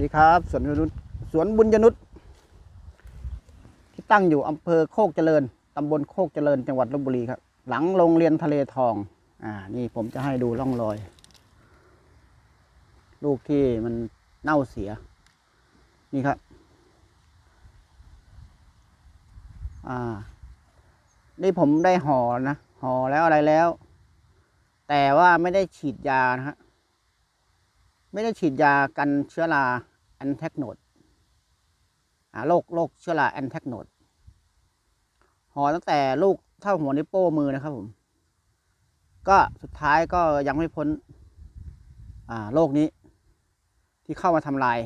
ดีครับสวนบุญนุษสวนบุญยนุษที่ตั้งอยู่อำเภอโคกเจริญตำบลโคกเจริญจังหวัดลบบุรีครับ หลังโรงเรียนทะเลทอง อ่า นี่ผมจะให้ดูร่องรอย ลูกที่มันเน่าเสีย นี่ครับ อ่า นี่ผมได้ห่อนะห่อแล้วอะไรแล้ว แต่ว่าไม่ได้ฉีดยานะฮะไม่ได้ฉีดยากันเชื้อรา แอนแทกโนดโรคโรคเชื้อราแอนแทกโนดห่อตั้งแต่ลูกเท่าหัวนิ้วโป้มือนะครับผม ก็สุดท้ายก็ยังไม่พ้นโรคนี้ ที่เข้ามาทำลาย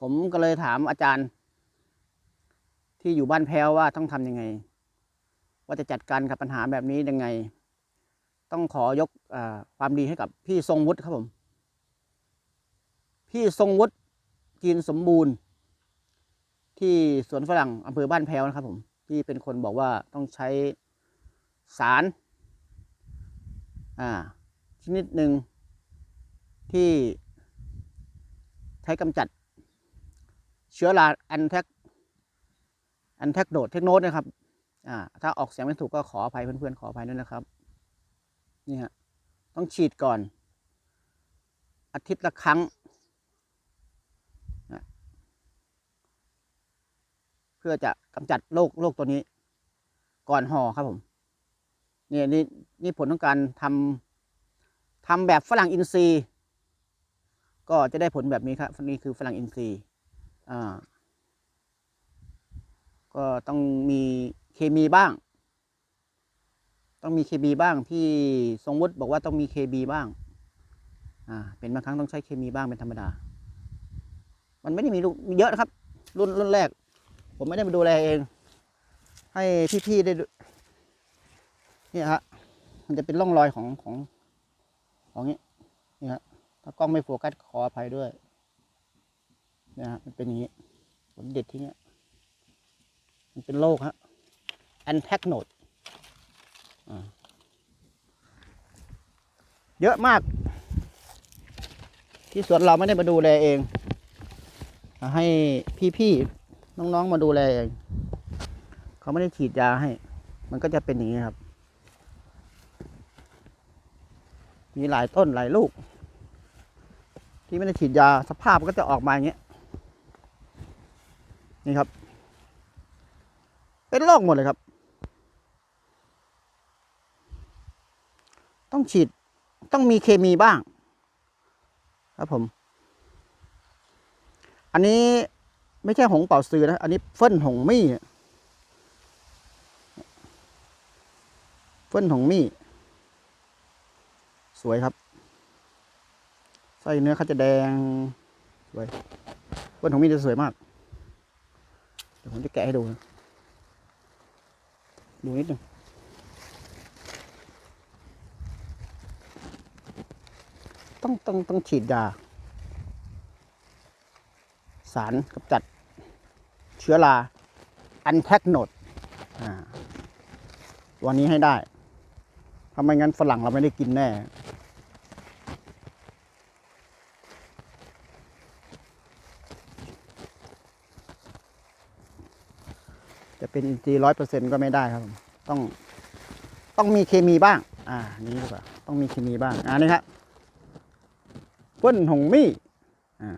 ผมก็เลยถามอาจารย์ ที่อยู่บ้านแพ้วว่าต้องทำยังไง ว่าจะจัดการกับปัญหาแบบนี้ยังไง ต้องขอยกอความดีให้กับพี่ทรงวุฒิครับผม พี่ทรงวุฒิจีนสมบูรณ์ ที่สวนฝรั่งอำเภอบ้านแพ้วนะครับผมที่เป็นคนบอกว่าต้องใช้สาร อ่า ชนิดหนึ่งที่ใช้กำจัด เชื้อราแอนแทกแอนแทกโดดเทคโนดนะครับ อ่า ถ้าออกเสียงไม่ถูกก็ขออภัยเพื่อนๆ ขออภัยด้วยนะครับ นี่ฮะ ต้องฉีดก่อน อาทิตย์ละครั้งนะเพื่อจะกำจัดโรคโรคตัวนี้ ก่อนห่อครับผมเนี่ยนี่นี่ผลของการทำทำแบบฝรั่งอินทรีย์ ก็จะได้ผลแบบนี้ครับนี่คือฝรั่งอินทรีย์อ่าก็ต้องมีเคมีบ้าง ต้องมีเคบีบ้าง พี่ทรงวุฒิบอกว่าต้องมีเคบีบ้าง อ่า เป็นบางครั้งต้องใช้เคมีบ้างเป็นธรรมดา มันไม่ได้มีลูกมีเยอะนะครับ รุ่นรุ่นแรก ผมไม่ได้มาดูแลเอง ให้พี่ๆได้ดูนี่ฮะมันจะเป็นร่องรอยของของของนี้นี่ฮะถ้ากล้องไม่โฟกัสขออภัยด้วยนี่ฮะมันเป็นอย่างนี้ผมเด็ดทิ้งอะมันเป็นโรคฮะแอนแทกโนดเยอะมาก ที่สวนเราไม่ได้มาดูแลเอง ให้พี่ๆ น้องๆมาดูแลเองเขาไม่ได้ฉีดยาให้ มันก็จะเป็นอย่างนี้ครับ มีหลายต้นหลายลูก ที่ไม่ได้ฉีดยาสภาพก็จะออกมาอย่างเงี้ยนี่ครับ เป็นโรคหมดเลยครับ ต้องฉีดต้องมีเคมีบ้าง ครับผม อันนี้ ไม่ใช่หงเป่าซื้อนะ อันนี้เฟิ่นหงมี่เฟิ่นหงมี่ สวยครับ ไส้เนื้อเขาจะแดง สวย เฟิ่นหงมี่จะสวยมาก เดี๋ยวผมจะแกะให้ดูนะดูนิดหนึงต้องต้องต้องฉีดยา สารกำจัดเชื้อราอันแทกโนดวันนี้ให้ได้ถ้าไม่งั้นฝรั่งเราไม่ได้กินแน่ จะเป็นอินทรีย์ร้อยเปอร์เซ็นต์ก็ไม่ได้ครับผมต้องต้องมีเคมีบ้าง อ่า นี่ดีกว่าต้องมีเคมีบ้าง อ่านี่ครับเฟิ่นหงมี่อ่า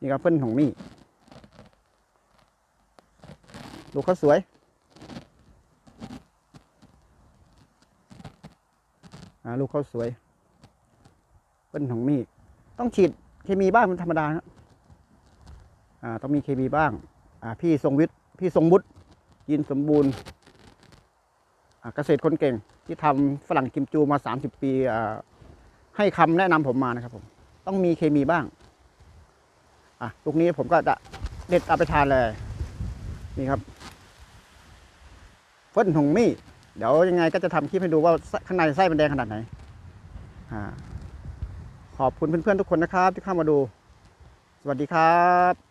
นี่ครับเฟิ่นหงมี่ลูกเขาสวยลูกเขาสวยเฟิ่นหงมี่ต้องฉีดเคมีบ้างเป็นธรรมดาครับอ่าต้องมีเคมีบ้างอ่าพี่ทรงวิทย์พี่ทรงบุตรยินสมบูรณ์อ่าเกษตรคนเก่งที่ทำฝรั่งกิมจูมา 30 ปีอ่าให้คำแนะนำผมมานะครับผม ต้องมีเคมีบ้าง อะลูกนี้ผมก็จะเด็ดเอาไปทานเลย นี่ครับเฟิ่นหงมี่ เดี๋ยวยังไงก็จะทำคลิปให้ดูว่าข้างในไส้มันแดงขนาดไหนอ่าขอบคุณเพื่อนๆทุกคนนะครับที่เข้ามาดู สวัสดีครับ